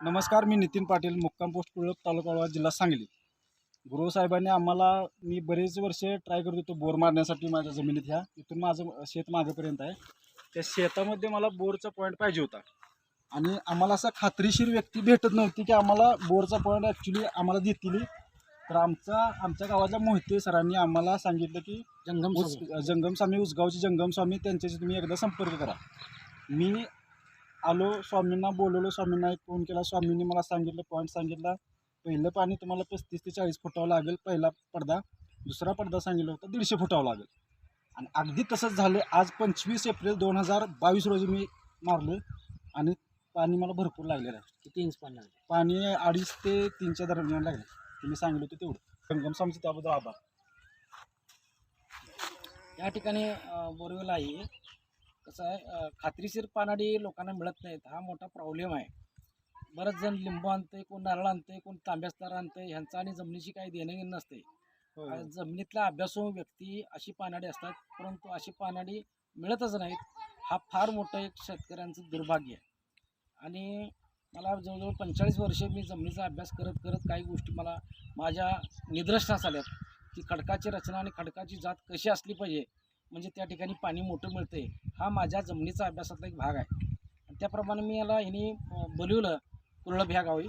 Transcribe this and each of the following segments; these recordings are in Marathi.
नमस्कार मी नितीन पाटील मुक्काम पोस्ट कुळप तालुका जिल्हा सांगली. गुरुसाहेबांनी आम्हाला मी बरेच वर्ष ट्राय करत होतो बोर मारण्यासाठी माझ्या जमिनीत ह्या. इथून माझं शेत मागेपर्यंत आहे. त्या शेतामध्ये मला बोरचा पॉईंट पाहिजे होता. आणि आम्हाला असा खात्रीशीर व्यक्ती भेटत नव्हती की आम्हाला बोरचा पॉईंट ॲक्च्युली आम्हाला देतील. तर आमचा आमच्या गावाच्या मोहिते सरांनी आम्हाला सांगितलं की जंगम उस जंगम स्वामी उसगावचे जंगम स्वामी त्यांच्याशी तुम्ही एकदा संपर्क करा. मी आलो स्वामींना बोलवलो स्वामींना एक फोन केला. स्वामींनी मला सांगितलं पॉईंट सांगितला. पहिलं पाणी तुम्हाला पस्तीस ते चाळीस फुटावं लागेल. पहिला पडदा दुसरा पडदा सांगितलं होतं दीडशे फुटावं लागेल. आणि अगदी तसंच झालं. आज पंचवीस एप्रिल दोन हजार बावीस रोजी मी मारलं आणि पाणी मला भरपूर लागलेलं आहे. किती इंच पाणी लागले? पाणी अडीच ते तीनच्या दरम्यान लागले. तुम्ही सांगितलं होतं तेवढं. जंगम स्वामीचं त्याबद्दल आभार. या ठिकाणी बोरवेल आहे. कसं आहे खात्रीशीर पानाडी लोकांना मिळत नाहीत. हा मोठा प्रॉब्लेम आहे. बरेच जण लिंबू आणतंय कोण नारळ आणतंय कोण तांब्यास्तार आणतंय ह्यांचं आणि जमिनीशी काही देणं घेणं नसते होय. जमिनीतला अभ्यासू व्यक्ती अशी पानाडी असतात परंतु अशी पानाडी मिळतच नाहीत. हा फार मोठं एक शेतकऱ्यांचं दुर्भाग्य आहे. आणि मला जवळजवळ पंचेचाळीस वर्ष मी जमिनीचा अभ्यास करत करत काही गोष्टी मला माझ्या निदर्शनास आल्यात. की खडकाची रचना आणि खडकाची जात कशी असली पाहिजे म्हणजे त्या ठिकाणी पाणी मोठं मिळते हा माझ्या जमिनीचा अभ्यासातला एक भाग आहे. आणि त्याप्रमाणे मी याला ह्यानी बोलवलं कुरळप ह्या गावी.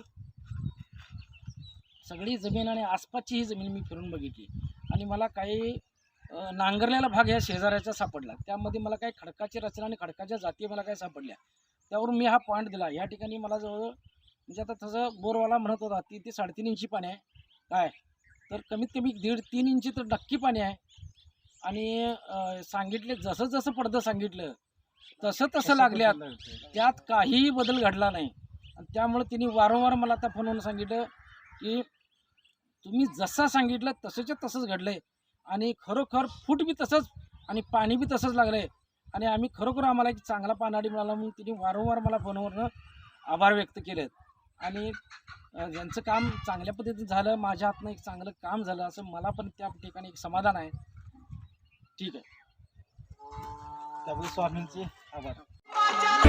सगळी जमीन आणि आसपासची ही जमीन मी फिरून बघितली. आणि मला काही नांगरलेला भाग ह्या शेजाऱ्याचा सापडला. त्यामध्ये मला काही खडकाची रचना आणि खडकाच्या जाती मला काही सापडल्या. त्यावरून मी हा पॉईंट दिला. या ठिकाणी मला जवळ म्हणजे आता तसं बोरवाला म्हणत होता ती ते साडेतीन इंची पाणी आहे. काय? तर कमीत कमी दीड तीन इंची तर नक्की पाणी आहे. आणि सांगितले जसं जसं पडदं सांगितलं तसं तसं लागल्यात. त्यात काहीही बदल घडला नाही. आणि त्यामुळे तिने वारंवार मला त्या फोनवरून सांगितलं की तुम्ही जसं सांगितलं तसंच्या तसंच घडलं आहे आणि खरोखर फूट बी तसंच आणि पाणी बी तसंच लागलं आहे आणि आम्ही खरोखर आम्हाला एक चांगला पानाडी मिळाला म्हणून तिने वारंवार मला फोनवरनं आभार व्यक्त केलेत. आणि अ, यांचं काम चांगल्या पद्धतीने झालं माझ्या हातनं एक चांगलं काम झालं असं मला पण त्या ठिकाणी एक समाधान आहे. ठीक आहे त्याबद्दल स्वामींचे आभार